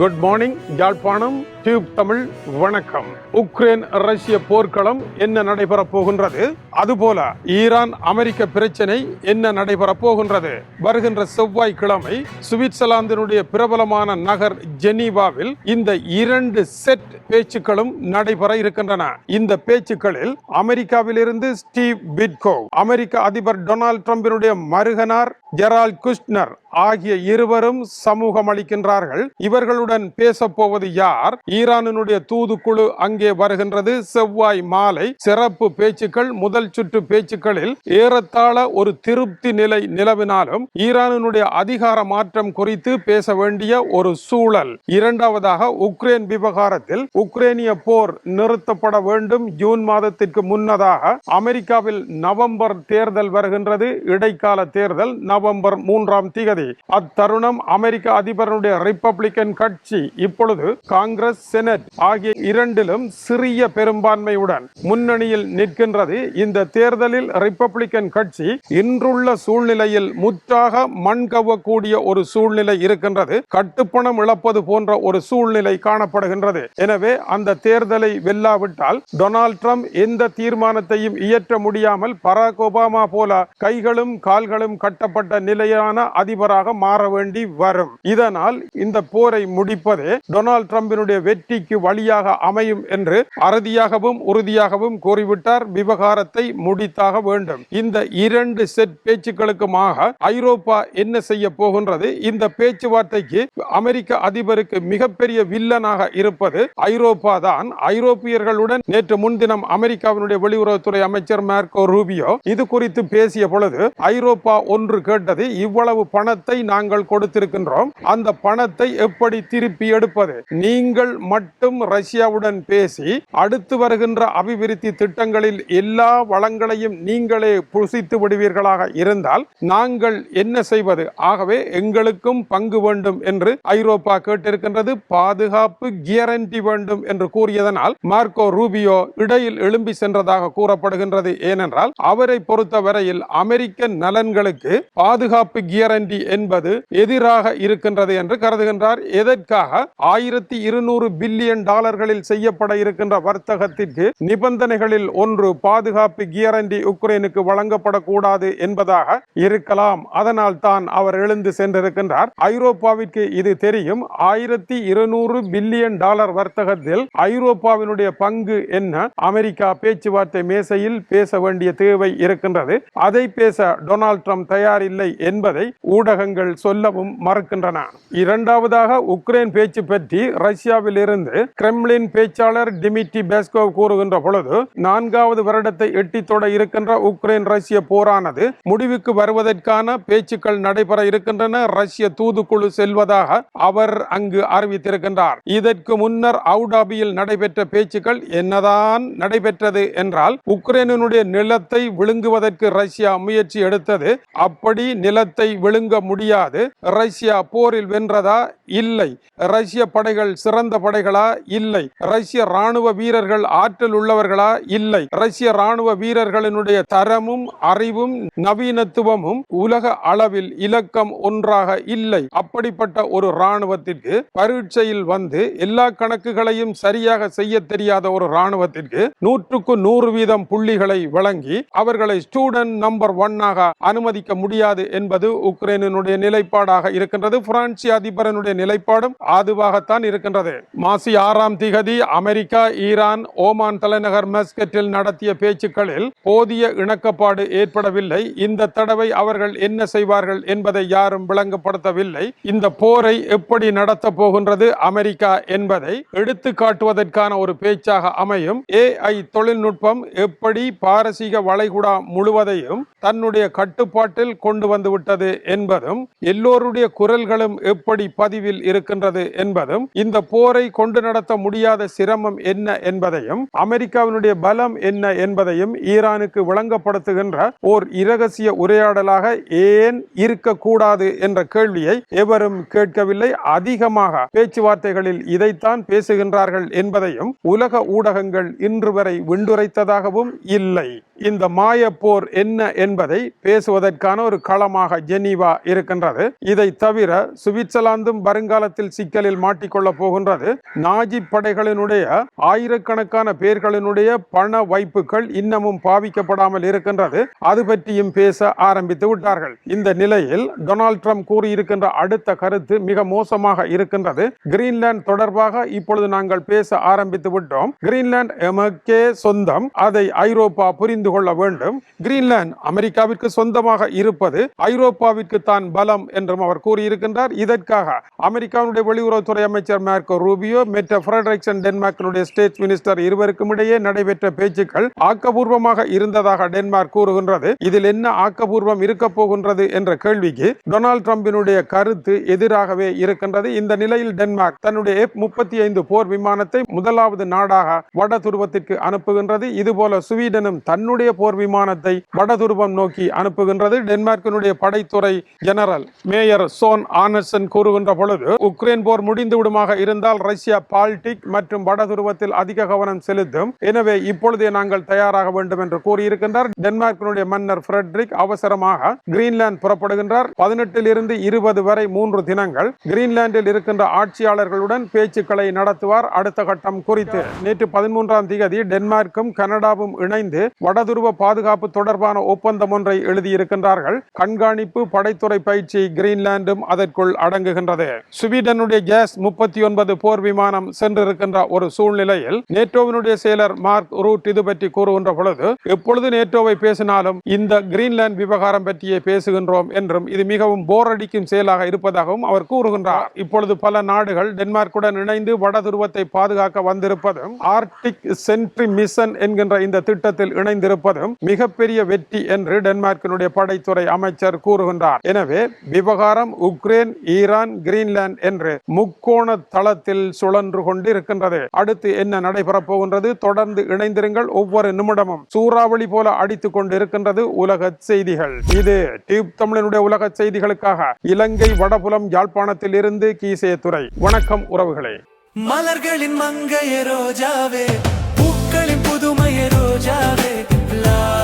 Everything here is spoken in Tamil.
Good morning Jaffna. Tube Tamil வணக்கம். உக்ரைன் ரஷ்ய போர்க்களம் என்ன நடைபெறப் போகின்றது? அதுபோல ஈரான் அமெரிக்க பிரச்சனை என்ன நடைபெறப் போகின்றது? வருகின்ற செவ்வாய்க்கிழமை சுவிட்சர்லாந்தினுடைய பிரபலமான நகர் ஜெனீவாவில் இந்த இரண்டு செட் பேச்சுக்களும் நடைபெற இருக்கின்றன. இந்த பேச்சுக்களில் அமெரிக்காவிலிருந்து ஸ்டீவ் பிட்கோ அமெரிக்க அதிபர் டொனால்ட் டிரம்பினுடைய மருகனார் ஜெரால் குஷ்னர் ஆகிய இருவரும் சமூகம் அளிக்கின்றார்கள் இவர்கள் பேசப் பேசப்போவது யார்? ஈரானினுடைய தூதுக்குழு அங்கே வருகின்றது. செவ்வாய் மாலை சிறப்பு பேச்சுக்கள் முதல் சுற்று பேச்சுக்களில் ஏறத்தாழ ஒரு திருப்தி நிலை நிலவினாலும் ஈரானினுடைய அதிகார மாற்றம் குறித்து பேச வேண்டிய ஒரு சூழல். இரண்டாவதாக உக்ரைன் விவகாரத்தில் உக்ரைனிய போர் நிறுத்தப்பட வேண்டும். ஜூன் மாதத்திற்கு முன்னதாக அமெரிக்காவில் நவம்பர் தேர்தல் வருகின்றது. இடைக்கால தேர்தல் நவம்பர் மூன்றாம் திகதி. அத்தருணம் அமெரிக்க அதிபருடைய ரிப்பப்ளிக்கன் கட்சி இப்பொழுது காங்கிரஸ் செனட் ஆகிய இரண்டிலும் சிறிய பெரும்பான்மையுடன் முன்னணியில் நிற்கின்றது. இந்த தேர்தலில் ரிப்பப்ளிக்கன் கட்சி இன்றுள்ள சூழ்நிலையில் முற்றாக மண் கவ்வக்கூடிய ஒரு சூழ்நிலை இருக்கின்றது. கட்டுப்பணம் இழப்பது போன்ற ஒரு சூழ்நிலை காணப்படுகின்றது. எனவே அந்த தேர்தலை வெல்லாவிட்டால் டொனால்ட் ட்ரம்ப் எந்த தீர்மானத்தையும் இயற்ற முடியாமல் பராக் ஒபாமா போல கைகளும் கால்களும் கட்டப்பட்ட நிலையான அதிபராக மாற வேண்டி வரும். இதனால் இந்த போரை முடிப்பதே டொனால்டு டிரம்பினுடைய வெற்றிக்கு வழியாக அமையும் என்று அறுதியாகவும் உறுதியாகவும் கூறிவிட்டார். விவகாரத்தை முடித்தாக வேண்டும். இந்த இரண்டு செட் பேச்சுக்களுக்குமாக ஐரோப்பா என்ன செய்ய போகின்றது? இந்த பேச்சுவார்த்தைக்கு அமெரிக்க அதிபருக்கு மிகப்பெரிய வில்லனாக இருப்பது ஐரோப்பா தான். ஐரோப்பியர்களுடன் நேற்று முன்தினம் அமெரிக்காவினுடைய வெளியுறவுத்துறை அமைச்சர் மார்க்கோ ரூபியோ இது குறித்து பேசிய பொழுது ஐரோப்பா ஒன்று கேட்டது இவ்வளவு பணத்தை நாங்கள் கொடுத்திருக்கின்றோம். அந்த பணத்தை எப்படி திருப்பி எடுப்பது. நீங்கள் மட்டும் ரஷ்யாவுடன் பேசி அடுத்து வருகின்ற அபிவிருத்தி திட்டங்களில் எல்லா வளங்களையும் நீங்களே புசித்து விடுவீர்களாக இருந்தால் நாங்கள் என்ன செய்வது? ஆகவே எங்களுக்கும் பங்கு வேண்டும் என்று ஐரோப்பா கேட்டிருக்கின்றது. பாதுகாப்பு கியரண்டி வேண்டும் என்று கூறியதனால் மார்க்கோ ரூபியோ இடையில் எழும்பி சென்றதாக கூறப்படுகின்றது. ஏனென்றால் அவரை பொறுத்தவரையில் அமெரிக்க நலன்களுக்கு பாதுகாப்பு கியரண்டி என்பது எதிராக இருக்கின்றது என்று கருதுகின்றார். எதை இதற்காக ஆயிரத்தி இருநூறு பில்லியன் டாலர்களில் செய்யப்பட இருக்கின்ற வர்த்தகத்திற்கு நிபந்தனைகளில் ஒன்று பாதுகாப்பு கியரண்டி உக்ரைனுக்கு வழங்கப்படக்கூடாது என்பதாக இருக்கலாம். அதனால் தான் அவர் எழுந்து சென்றிருக்கின்றார். ஐரோப்பாவிற்கு இது தெரியும். ஆயிரத்தி இருநூறு பில்லியன் டாலர் வர்த்தகத்தில் ஐரோப்பாவினுடைய பங்கு என்ன? அமெரிக்கா பேச்சுவார்த்தை மேசையில் பேச வேண்டிய தேவை இருக்கின்றது. அதை பேச டொனால்ட் ட்ரம்ப் தயாரில்லை என்பதை ஊடகங்கள் சொல்லவும் மறுக்கின்றன. இரண்டாவதாக உக்ரைன் பேச்சு பற்றி ரஷ்யாவில் இருந்து கிரெம்லின் பேச்சாளர் டிமிட்ரி பேஸ்கோவ் கூறுகின்ற பொழுது நான்காவது வருடத்தை எட்டி தொட இருக்கின்ற உக்ரைன் ரஷ்ய போரானது முடிவுக்கு வருவதற்கான பேச்சுக்கள் நடைபெற இருக்கின்றன. ரஷ்ய தூதுக்குழு செல்வதாக அவர் அங்கு அறிவித்திருக்கின்றார். இதற்கு முன்னர் அவுடாபியில் நடைபெற்ற பேச்சுக்கள் என்னதான் நடைபெற்றது என்றால் உக்ரைனுடைய நிலத்தை விழுங்குவதற்கு ரஷ்யா முயற்சி எடுத்தது. அப்படி நிலத்தை விழுங்க முடியாது. ரஷ்யா போரில் வென்றதா? இல்லை. ரஷ்ய படைகள் சிறந்த படைகளா? இல்லை. ரஷ்ய ராணுவ வீரர்கள் ஆற்றல் உள்ளவர்களா? இல்லை. ரஷ்ய ராணுவ வீரர்களினுடைய தரமும் அறிவும் நவீனத்துவமும் உலக அளவில் இலக்கம் ஒன்றாக இல்லை. அப்படிப்பட்ட ஒரு ராணுவத்திற்கு பரீட்சையில் வந்து எல்லா கணக்குகளையும் சரியாக செய்ய தெரியாத ஒரு ராணுவத்திற்கு நூற்றுக்கு நூறு வீதம் புள்ளிகளை வழங்கி அவர்களை ஸ்டூடெண்ட் நம்பர் ஒன்னாக அனுமதிக்க முடியாது என்பது உக்ரைனுடைய நிலைப்பாடாக இருக்கின்றது. பிரான்சிய அதிபரனுடைய நிலைப்பாடு நிலைப்பாடும் அதுவாகத்தான் இருக்கின்றது. மாசி ஆறாம் திகதி அமெரிக்கா ஈரான் ஓமான் தலைநகர் மஸ்கட்டில் நடத்திய பேச்சுக்களில் போதிய இணக்கப்பாடு ஏற்படவில்லை. இந்த தடவை அவர்கள் என்ன செய்வார்கள் என்பதை யாரும் விளங்கப்படுத்தவில்லை. இந்த போரை எப்படி நடத்த போகின்றது அமெரிக்கா என்பதை எடுத்து காட்டுவதற்கான ஒரு பேச்சாக அமையும். ஏஐ தொழில்நுட்பம் எப்படி பாரசீக வளைகுடா முழுவதையும் தன்னுடைய கட்டுப்பாட்டில் கொண்டு வந்துவிட்டது என்பதும் எல்லோருடைய குரல்களும் எப்படி பதிவில் இருக்கின்றது என்பதும் இந்த போரை கொண்டு நடத்த முடியாத சிரமம் என்ன என்பதையும் அமெரிக்காவினுடைய பலம் என்ன என்பதையும் ஈரானுக்கு விளங்கப்படுத்துகின்ற ஓர் இரகசிய உரையாடலாக ஏன் இருக்கக்கூடாது என்ற கேள்வியை எவரும் கேட்கவில்லை. அதிகமாக பேச்சுவார்த்தைகளில் இதைத்தான் பேசுகின்றார்கள் என்பதையும் உலக ஊடகங்கள் இன்று வரை விண்டுரைத்ததாகவும் இல்லை. இந்த மாயப்போர் என்ன என்பதை பேசுவதற்கான ஒரு களமாக ஜெனீவா இருக்கின்றது. இதை தவிர சுவிட்சர்லாந்தும் வருங்காலத்தில் சிக்கலில் மாட்டிக்கொள்ள போகின்றது. நாஜி படைகளினுடைய ஆயிரக்கணக்கான பேர்களினுடைய பண வைப்புகள் இன்னமும் பாவிக்கப்படாமல் இருக்கின்றது. அது பற்றியும் பேச ஆரம்பித்து விட்டார்கள். இந்த நிலையில் டொனால்ட் ட்ரம்ப் கூறியிருக்கின்ற அடுத்த கருத்து மிக மோசமாக இருக்கின்றது. கிரீன்லாந்து தொடர்பாக இப்பொழுது நாங்கள் பேச ஆரம்பித்து விட்டோம். கிரீன்லாந்து எமக்கே சொந்தம். அதை ஐரோப்பா புரிந்து கொள்ள வேண்டும். கிரீன்லாந்து அமெரிக்காவிற்கு சொந்தமாக இருப்பது ஐரோப்பாவிற்கு தான் பலம் என்றும் அவர் கூறியிருக்கின்றார். இதற்காக அமெரிக்காவுடைய வெளியுறவுத்துறை அமைச்சர் மார்க்கோ ரூபியோ மெட்ட ஃபிரெட்ரிக்சன் டென்மார்க்கினுடைய ஸ்டேட் மினிஸ்டர் இருவருக்கும் இடையே நடைபெற்ற பேச்சுக்கள் ஆக்கபூர்வமாக இருந்ததாக டென்மார்க் கூறுகின்றது. இதில் என்ன ஆக்கபூர்வம் இருக்க போகின்றது என்ற கேள்விக்கு டொனால்ட் டிரம்பினுடைய கருத்து எதிராகவே இருக்கின்றது. இந்த நிலையில் டென்மார்க் தன்னுடைய எஃப் முப்பத்தி ஐந்து போர் விமானத்தை முதலாவது நாடாக வட துருவத்திற்கு அனுப்புகின்றது. இதுபோல சுவீடனும் தன்னுடைய போர் விமானத்தை வடதுருவம் நோக்கி அனுப்புகின்றது. டென்மார்க்கினுடைய படைத்துறை ஜெனரல் மேயர் சோன் ஆனர்சன் கூறுகின்ற பொழுது உக்ரைன் போர் முடிந்து விடுமாக இருந்தால் ரஷ்யா பால்டிக் மற்றும் வடதுருவத்தில் அதிக கவனம் செலுத்தும். எனவே இப்பொழுதே நாங்கள் தயாராக வேண்டும் என்று கூறியிருக்கின்றார். டென்மார்க்கினுடைய மன்னர் பிரெட்ரிக் அவசரமாக கிரீன்லாந்து புறப்படுகின்றார். பதினெட்டில் இருந்து இருபது வரை மூன்று தினங்கள் கிரீன்லாந்தில் இருக்கின்ற ஆட்சியாளர்களுடன் பேச்சுக்களை நடத்துவார். அடுத்த கட்டம் குறித்து நேற்று பதிமூன்றாம் தேதி டென்மார்க்கும் கனடாவும் இணைந்து வட வடதுருவ பாதுகாப்பு தொடர்பான ஒப்பந்தம் ஒன்றை எழுதியிருக்கின்றார்கள். கண்காணிப்பு படைத்துறை பயிற்சி கிரீன்லாண்டும் அதற்குள் அடங்குகின்றது. ஸ்வீடனுடைய கேஸ் முப்பத்தி ஒன்பது போர் விமானம் சென்றிருக்கின்ற ஒரு சூழ்நிலையில் நேட்டோவினுடைய செயலர் மார்க் ரூட் இது பற்றி கூறுகின்ற பொழுது எப்பொழுது நேட்டோவை பேசினாலும் இந்த கிரீன்லாந்து விவகாரம் பற்றியே பேசுகின்றோம் என்றும் இது மிகவும் போர் அடிக்கும் செயலாக இருப்பதாகவும் அவர் கூறுகின்றார். இப்பொழுது பல நாடுகள் டென்மார்க்குடன் இணைந்து வட துருவத்தை பாதுகாக்க வந்திருப்பதும் ஆர்டிக் சென்ட்ரி மிஷன் என்கின்ற இந்த திட்டத்தில் இணைந்திருப்பதும் மிகப்பெரிய வெற்றி என்று டென்மார்க்கினுடைய படைத்துறை அமைச்சர் கூறுகின்றார். எனவே விவகாரம் உக்ரைன் ஈரான் கிரீன்லாந்து என்று முக்கோண தளத்தில் சுழன்று கொண்டிருக்கின்றது. அடுத்து என்ன நடைபெறப் போகின்றது? தொடர்ந்து இணைந்திருங்கள். ஒவ்வொரு நிமிடமும் சூறாவளி போல அடித்துக் கொண்டிருக்கின்றது உலக செய்திகள். இது டியூப் தமிழனுடைய உலக செய்திகளுக்காக இலங்கை வடபுலம் யாழ்ப்பாணத்தில் இருந்து கீசேத்துறை வணக்கம் உறவுகளே. மலர்களின் மங்கைய ரோஜாவே பூக்களின் புதுமைய ரோஜாவே love.